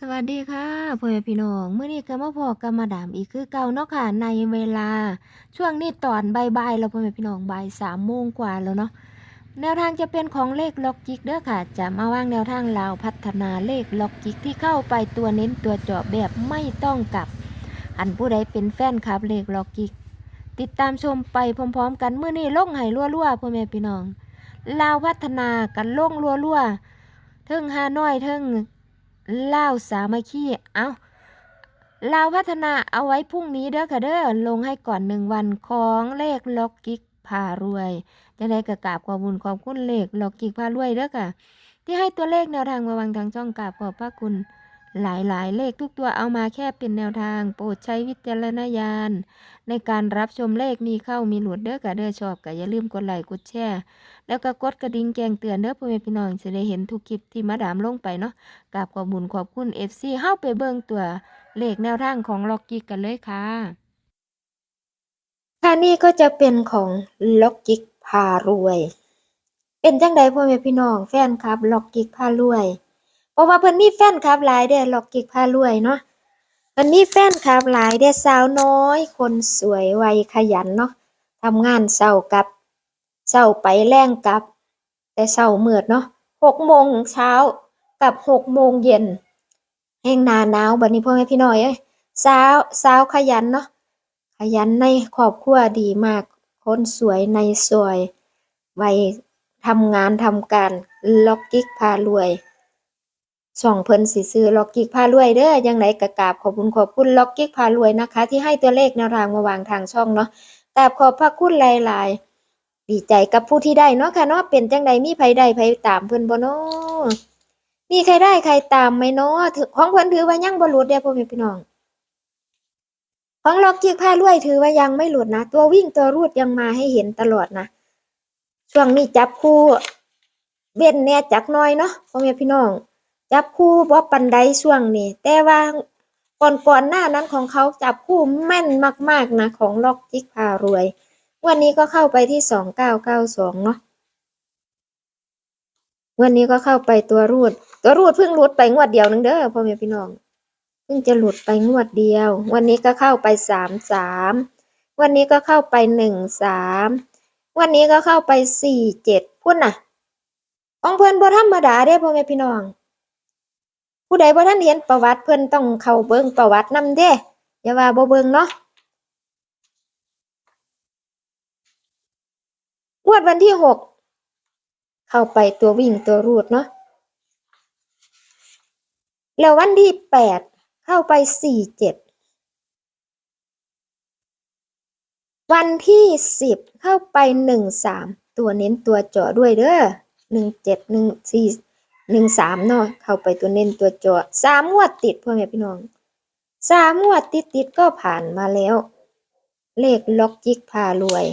สวัสดีค่ะพ่อแม่พี่น้องเมื้อนี้ก็มาพอกับมาดามอีกคือเก่าเนาะค่ะในเวลาช่วงนี้ตอนบ่ายๆแล้วพ่อแม่พี่น้องบ่ายสามโมงกว่าแล้วเนาะแนวทางจะเป็นของเลขล็อกจิกเด้อค่ะ จะมาวางแนวทางลาวพัฒนาเลขล็อกจิกที่เข้าไปตัวเน้นตัวเจาะแบบไม่ต้องกลับ อันผู้ใดเป็นแฟนคลับเลขล็อกจิก ติดตามชมไปพร้อมๆ กันเมื้อนี้ล่งให้รั่วๆพ่อแม่พี่น้องลาวพัฒนากันล่งรั่วๆเทิงฮานอยเทิง ล่าสามัคคีเอาลาวพัฒนาเอาไว้พรุ่งนี้เด้อค่ะเด้อลงให้ก่อนหนึ่งวันของเลขล็อกกิกพารวยจะได้กระกราบขอบุญขอบคุณเลขล็อกกิกพารวยเด้อค่ะ ที่ให้ตัวเลขแนวทางมาวางทางช่องกราบขอบพระคุณ หลายๆ เลขทุกตัวเอามาแค่เป็นแนวทาง โปรดใช้วิจารณญาณ ในการรับชมเลขมีเข้ามีหลุดเด้อค่ะเด้อชอบก็อย่าลืมกดไลค์กดแชร์แล้วก็กดกระดิ่งแจ้งเตือนเด้อพ่อแม่พี่น้องจะได้เห็นทุกคลิปที่มาดามลงไปเนาะกราบขอบบุญขอบคุณ FC เฮาไปเบิ่งตัวเลขแนวทางของล็อกกิกกันเลยค่ะค่ะนี่ก็จะเป็นของล็อกกิกพารวย เป็นจังใดพ่อแม่พี่น้องแฟนคลับล็อกกิกพารวย เพราะว่าเพิ่นมีแฟนคลับหลายเด้ล็อกกิกพารวยเนาะเพิ่นมีแฟนคลับหลายเด้สาวน้อย คนสวยวัยขยันเนาะทำงานเช้ากับเช้าไปแรงกลับ แต่เช้ามืดเนาะหกโมงเช้ากับหกโมงเย็นแห้งนาหนาวบัดนี้พ่อแม่พี่น้อยเอ้ยสาวสาวขยันเนาะขยันในครอบครัวดีมาก คนสวยในสวยวัยทำงานทำการล็อกกิ๊กพารวย ช่องเพิ่นสิซื้อล็อกกิกพารวยเด้อยังไงกระกาบขอบคุณขอบคุณล็อกกิกพารวยนะคะ ที่ให้ตัวเลขแนวทางมาวางทางช่องเนาะกราบขอบพระคุณหลายๆ ดีใจกับผู้ที่ได้เนาะค่ะเนาะเป็นจังใดมีไผได้ไผตามเพิ่นบ่เนาะมีใครได้ใครตามไหมเนาะถือของเพิ่นถือว่ายังบ่หลุดเด้อพ่อแม่พี่น้องของล็อกจิกผ้ารวยถือว่ายังไม่หลุดนะ ตัววิ่งตัวรูดยังมาให้เห็นตลอดนะช่วงนี้จับคู่เว้นแน่จักน่อยเนาะพ่อแม่พี่น้อง จับคู่บ่ปันใดช่วงนี้ แต่ว่าก่อนก่อนหน้านั้นของเขาจับคู่แม่นมาก ๆ นะ ของล็อกจิกพารวย วันนี้ก็เข้าไปที่สองเก้าเก้าสองเนาะวันนี้ก็เข้าไปตัวรูด ตัวรูดเพิ่งหลุดไปงวดเดียวนึงเด้อพ่อแม่พี่น้องเพิ่งจะหลุดไปงวดเดียว วันนี้ก็เข้าไปสามสามวันนี้ก็เข้าไปหนึ่งสามวันนี้ก็เข้าไปสี่เจ็ดพุ่นน่ะ ของเพิ่นบ่ธรรมดาเด้พ่อแม่พี่น้อง ผู้ใดบ่ทันเห็นประวัติเพิ่นต้องเข้าเบิ่งประวัตินำเด้อย่าว่าบ่เบิ่งเนาะงวดวันที่หกเข้าไปตัววิ่งตัวรูดเนาะแล้ววันที่แปดเข้าไปสี่เจ็ดวันที่สิบเข้าไปหนึ่งสามตัวเน้นตัวเจาะด้วยเด้อหนึ่งเจ็ดหนึ่งสี่ หนึ่งสามเนาะเข้าไปตัวเน้นตัวจาะสามงวดติดพ่อแม่พี่น้องสามงวดติดติดก็ผ่านมาแล้ว เลขล็อกจิกพารวย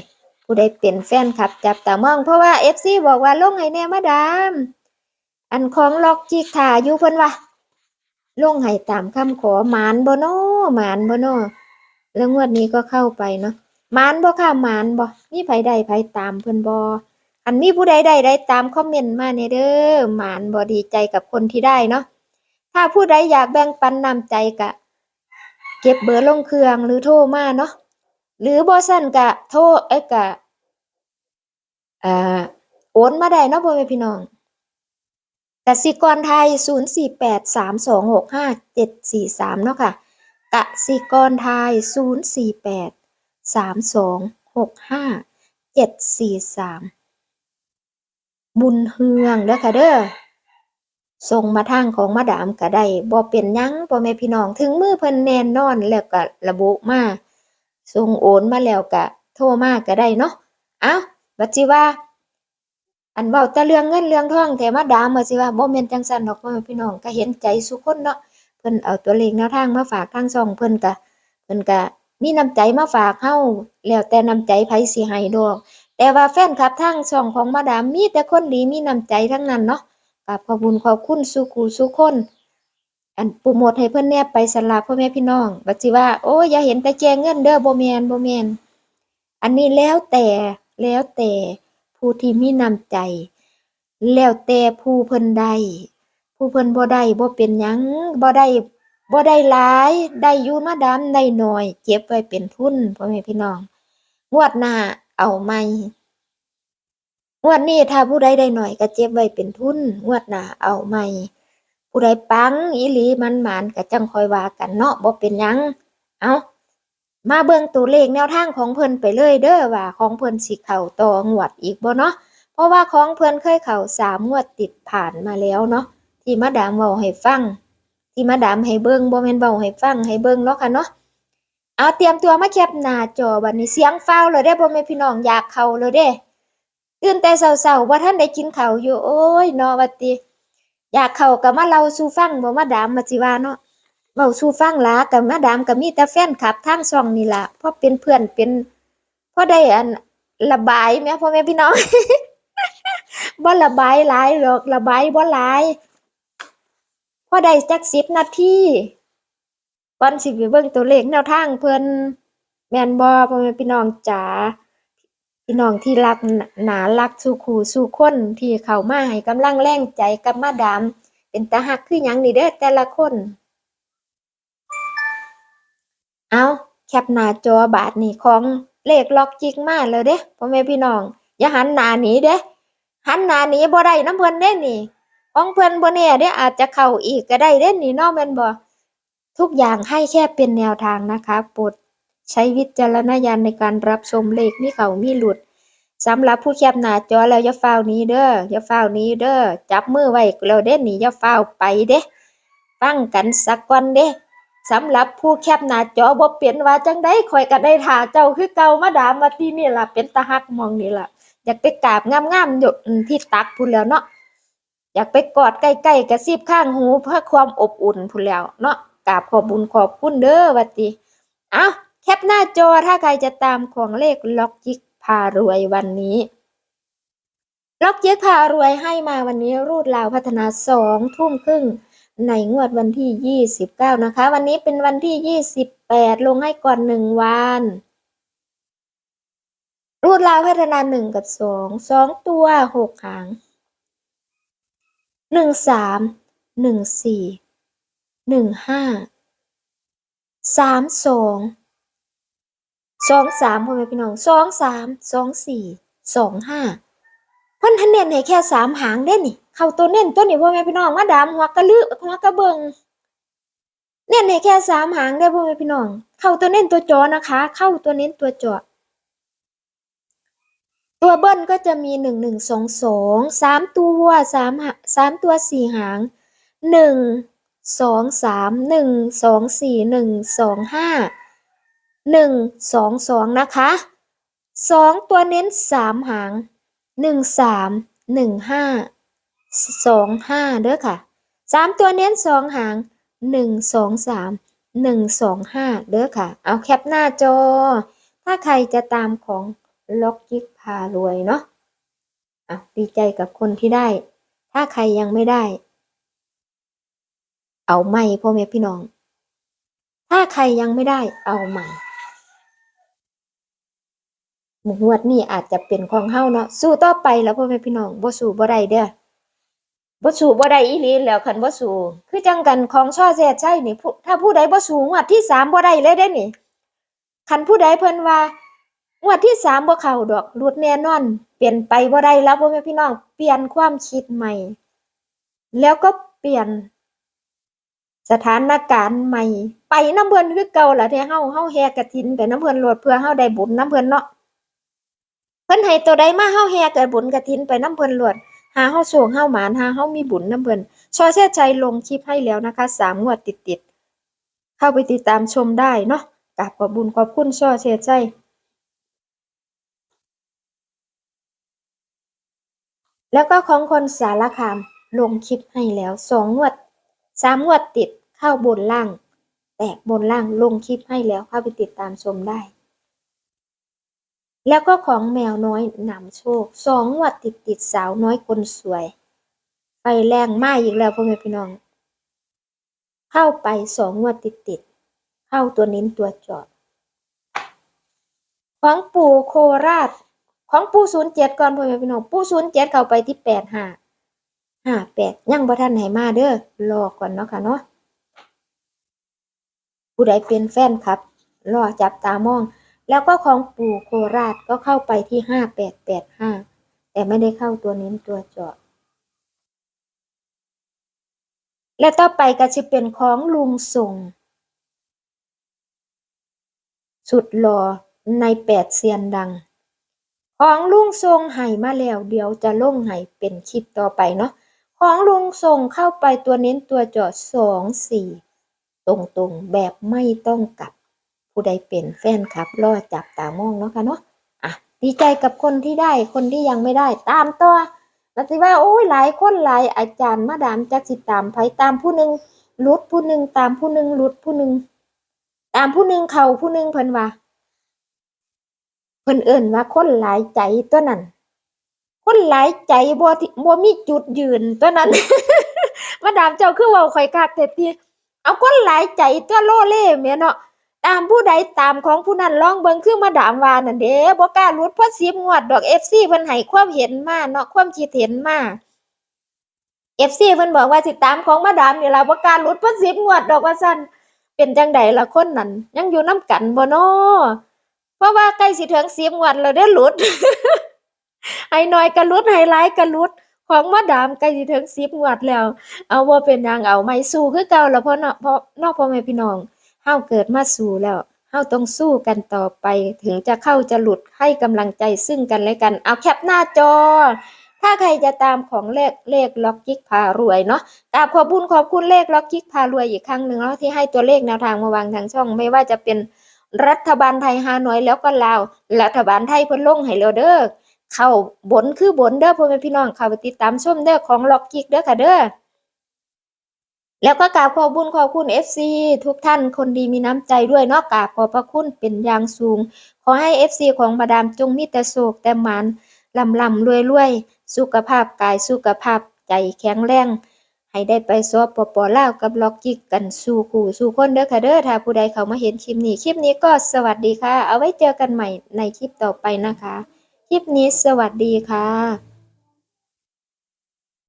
ผู้ใดเป็นแฟนคลับ จับตามองเพราะว่าเอฟซีบอกว่าลงให้แน่มาดาม อันของล็อกจิกถ่าอยู่เพิ่นว่าลงให้ตามคำขอหมานบ่นอหมานบ่นอแล้วงวดนี้ก็เข้าไปเนาะหมานบ่ค่ะหมานบ่มีไผใดไผตามเพิ่นบ่ อันมีผู้ใดใดได้ตามคอมเมนต์มาเนเด้อหมานบ่ดีใจกับคนที่ได้เนาะถ้าผู้ใดอยากแบ่งปันนำใจกะ เก็บเบอร์ลงเครื่องหรือโทรมาเนาะหรือบ่ซั่นกะ โทรเอ้กะอ่าโอนมาได้เนาะพ่อแม่พี่น้องกสิกรไทย 0483265743 เนาะค่ะกสิกรไทย 04832657743 บุญเฮืองเด้อค่ะเด้อส่งมาทางของมาดามก็ได้บ่เป็นหยังพ่อแม่พี่น้องถึงมือเพิ่นแน่นอนแล้วก็ระบุมาส่งโอนมาแล้วก็โทรมาก็ได้เนาะเอ้าบัดสิว่า อันเว้าแต่เรื่องเงินเรื่องทองแต่มาดามว่าสิว่าบ่แม่นจังซั่นดอกพ่อแม่พี่น้องก็เห็นใจซุคนเนาะเพิ่นเอาตัวเลขแนวทางมาฝากทางช่องเพิ่นก็เพิ่นก็มีน้ำใจมาฝากเฮาแล้วแต่น้ำใจไผสิให้ดอก แต่ว่าแฟนคลับทางช่องของมาดามมีแต่คนดีมีน้ำใจทั้งนั้นเนาะกราบขอบคุญขอบคุณสู่กูสู่คน อันโปรโมทให้เพิ่อนแน่ไปสลับพ่อแม่พี่น้องบัดสิว่าโอ้ยอย่าเห็นแต่แจงเงินเด้อบ่แม่นบ่แมนอันนี้แล้วแต่แล้วแต่ผู้ที่มีน้ำใจ แล้วแต่ผู้เพิ่นใดผู้ผู้เพิ่นบ่ได้บ่เป็นหยังบ่ได้บ่ได้หลายได้อยู่มาดามได้หน้อย เก็บไว้เป็นทุนพ่อแม่พี่น้องงวดหน้า เอาใหม่งวดนี้ถ้าผู้ใดได้น้อยก็เก็บไว้เป็นทุนงวดหน้าเอาใหม่ผู้ใดปังอีหลีมันหมานก็จังคอยว่ากันเนาะบ่เป็นยังเอามาเบิ่งตัวเลขแนวทางของเพิ่นไปเลยเด้อว่าของเพิ่นสิเข้าต่องวดอีกบ่เนาะเพราะว่าของเพิ่นเคยเข้าสามงวดติดผ่านมาแล้วเนาะที่มาดามเว้าให้ฟัง ที่มาดามให้เบิ่งบ่แม่นเว้าให้ฟังให้เบิ่งเนาะค่ะเนาะ เอาเตรียมตัวมาแคปหน้าจอบัดนี้เสียงฟ้าวเลยเด้อพ่อแม่พี่น้องอยากเข้าเลยเด้ตื่นแต่เช้าๆบ่าทันได้กินข้าวอยู่โอ้ยเนาะว่าติอยากเข้าก็มาเล่าสู่ฟังบ่มาดามมาสิว่าเนาะเว้าสู่ฟังหลากับมาดามก็มีแต่แฟนคลับทางช่องนี่ล่ะเพราะเป็นเพื่อนเป็นเพราะได้อันระบายแม่พ่อแม่พี่น้องบ่ระบายหลายหรอกระบายบ่หลายพอได้จัก10นาที ก่อนสิไปเบิ่งตัวเลขแนวทางเพิ่นแม่นบ่พ่อแม่พี่น้องจ๋าพี่น้องที่รักหนารักสู่คู่สู่คนที่เข้ามาให้กำลังแรงใจกับมาดาม เป็นตาฮักคือหยังนี่เด้อแต่ละคน เอาแคปหน้าจอบาทนี่ของเลขล็อกจิกมาแล้วเด้พ่อแม่พี่น้อง อย่าหันหน้าหนีเด้หันหน้าหนีบ่ได้น้ำเพิ่นเด้นี่ของเพิ่นบ่แน่เด้อาจจะเข้าอีกก็ได้เด้นี่นาะแม่นบ่ ทุกอย่างให้แค่เป็นแนวทางนะคะโปรดใช้วิจารณญาณในการรับชมเลขมีเขามีหลุดสำหรับผู้แคปหน้าจอแล้วอย่าฟ้านี้เด้ออย่าฟ้านี้เด้อจับมือไว้แล้วเด้นี่อย่าฟ้าไปเด้ฟังกันสักก่อนเด้สำหรับผู้แคปหน้าจอบ่เป็นว่าจังได๋ข่อยก็ได้ท่าเจ้าคือเก่ามาดามว่าที่นี่ล่ะเป็นตาฮักมองนี่ล่ะอยากไปกราบงามๆอยู่ที่ตักพูนแล้วเนาะอยากไปกอดใกล้ๆกระซิบข้างหูเพื่อความอบอุ่นพูนแล้วเนาะ กราบขอบบุญขอบคุณเด้อว่าติเอาแคปหน้าจอถ้าใครจะตามของเลขล็อกจิกพารวยวันนี้ ล็อกจิกพารวยให้มาวันนี้รูดลาวพัฒนาสองทุ่มครึ่งในงวดวันที่ 29 นะคะ วันนี้เป็นวันที่ 28 ลงให้ก่อน 1 วัน รูดลาวพัฒนา 1 กับ 2 2 ตัว 6 หาง 1 3 1 4 1 5 3 2 2 3พ่อแม่พี่น้อง2 3 2 4 2 5เพิ่นทันเน้นให้แค่สามหางเด้นี่ เข้าตัวเน้นตัวนี้พ่อแม่พี่น้องมาดามหัวกระลือหัวกระเบิงเน้นให้แค่สามหางได้พ่อแม่พี่น้อง เข้าตัวเน้นตัวจอนะคะ เข้าตัวเน้นตัวจอตัวเบิ้ลก็จะมีหนึ่งหนึ่งสองสองสามตัวสามสามตัวสี่หางหนึ่ง สองสามหนึ่งสองสี่หนึ่งสองห้าหนึ่งสองสองนะคะสองตัวเน้นสามหางหนึ่งสามหนึ่งห้าสองห้าเด้อค่ะสามตัวเน้นสองหางหนึ่งสองสามหนึ่งสองห้าเด้อค่ะ เอาแคปหน้าจอ ถ้าใครจะตามของล็อกยิกพารวยเนาะอะดีใจกับคนที่ได้ ถ้าใครยังไม่ได้ เอาใหม่พ่อแม่พี่น้อง ถ้าใครยังไม่ได้เอาใหม่มู่งวดนี่อาจจะเป็นของเฮาเนาะสู้ต่อไปแล้วพ่อแม่พี่น้องบ่สู้บ่ได้เด้อบ่สู้บ่ได้อีหลีแล้วคันบ่สู้คือจังกันของช่อแซ่ใช่นี่ถ้าผู้ใดบ่สู้งวดที่สามบ่ได้เลยเด้นี่คันผู้ใดเพิ่นว่างวดที่สามบ่เข้าดอกหลุดแน่นอน เปลี่ยนไปบ่ได้แล้วพ่อแม่พี่น้อง เปลี่ยนความคิดใหม่ แล้วก็เปลี่ยน สถานการณ์ใหม่ ไปน้ำเพิ่นคือเก่าละแท้เฮาเฮาแห่กฐินไปน้ำเพิ่นโลดเพื่อเฮาได้บุญน้ำเพิ่นเนาะเพิ่นให้ตัวใดมาเฮาแห่กับบุญกฐินไปน้ำเพิ่นล้วนหาเฮาโชคเฮาหมานหาเฮามีบุญน้ำเพิ่นชอเชษชัยลงคลิปให้แล้วนะคะสามงวดติดๆเข้าไปติดตามชมได้เนาะกราบขอบบุญขอบคุณชอเชษชัยแล้วก็ของคนสารคามลงคลิปให้แล้วสองงวด สามงวดติดเข้าบนล่าง แตกบนล่างลงคลิปให้แล้วเข้าไปติดตามชมได้ แล้วก็ของแมวน้อยนำโชคสองงวัดติดติดสาวน้อยคนสวยไฟแรงมากอีกแล้วพ่อแม่พี่น้อง เข้าไปสองงวดติดติดเข้าตัวนิ้นตัวจอดของปู่โคราชของปู่ศูนย์เจ็ดก่อนพ่อแม่พี่น้องปู่ศูนย์เจ็ดเข้าไปที่แปดห้า ห้าแปดยังบ่ทันให้มาเด้อรอก่อนเนาะค่ะเนาะผู้ใดเป็นแฟนครับ รอจับตามอง แล้วก็ของปู่โคราชก็เข้าไปที่ห้าแปดแปดห้าแต่ไม่ได้เข้าตัวเน้นตัวเจาะและต่อไปก็จะเป็นของลุงส่ง สุดหล่อในแปดเซียนดัง ของลุงทรงไห่มาแล้วเดี๋ยวจะลงไห่เป็นคลิปต่อไปเนาะ ของลุงทรงเข้าไปตัวเน้นตัวจาะสองสี่ตรงๆแบบไม่ต้องกลับ ผู้ใดเป็นแฟนครับรอจับตามองเนาะค่ะเนาะอะดีใจกับคนที่ได้คนที่ยังไม่ได้ตามต่อแล้วสิว่าโอ้ยหลายคนหลายอาจารย์มาดามจักสิตามไผตามผู้หนึ่งลุดผู้หนึ่งตามผู้หนึ่งลุดผู้หนึ่งตามผู้หนึ่งเขาผู้หนึ่งเพิ่นว่าเพิ่นเอิ้นว่าคนหลายใจตัวนั้น คนหลายใจบ่บ่มีจุดยืนตัวนั้น มาดามเจ้าคือเว้าข่อยคักแต่ติเอาคนหลายใจตัวโลเล่แม่เนาะตามผู้ใดตามของผู้นั้นลองเบิ่งคือมาดามวานั่นเด้บ่กล้าหลุดเพราะ10งวดดอก FC เพิ่นให้ความเห็นมาเนาะความคิดเห็นมา FC เพิ่นบอกว่าสิตามของมาดามนี่ล่ะบ่กล้าหลุดเพราะ10งวดดอกว่าซั่นเป็นจังไดล่ะคนนั้นยังอยู่นํกันบ่เน้อเพราะว่าใกล้สิถึงสิบวันแล้วเด้หลุด ให้น้อยก็หลุดให้หลายก็หลุดของมาดามใกล้สิถึงสิบงวดแล้ว เอาบ่าเป็นหยังเอาไม่สู้คือเก่าแล้วเพราะเนาะเพราะนอกพ่อแม่พี่น้องเฮาเกิดมาสู้แล้วเฮาต้องสู้กันต่อไป ถึงจะเข้าจะหลุดให้กำลังใจซึ่งกันและกัน เอาแคปหน้าจอ ถ้าใครจะตามของเลขเลขล็อกกิกพารวยเนาะกราบขอบคุณขอบคุณเลขล็อกกิกพารวยอีกครั้งหนึ่งเนาะที่ให้ตัวเลขแนวทางมาวางทางช่อง ไม่ว่าจะเป็นรัฐบาลไทยฮานอยแล้วก็ลาวรัฐบาลไทยพิ่นลงให้แล้วเด้อ เข้าบนคือบนเด้อพ่อแม่พี่น้องเข้าไปติดตามชมเด้อของล็อกกิกเด้อค่ะเด้อแล้วก็กราบขอบคุญขอบคุณ FC ทุกท่านคนดีมีน้ำใจด้วยเนาะกราบขอบพระคุณเป็นอย่างสูง ขอให้ FC ของมาดามจงมีแต่โศกแต่หมานลำลำรวยรวยสุขภาพกายสุขภาพใจแข็งแรง ให้ได้ไปสอบปอปลาวกับล็อกกิกกันสู่คู่สู่คนเด้อค่ะเด้อถ้าผู้ใดเขามาเห็นคลิปนี้ คลิปนี้ก็สวัสดีค่ะ เอาไว้เจอกันใหม่ในคลิปต่อไปนะคะ ลิปนี้สวัสดีค่ะ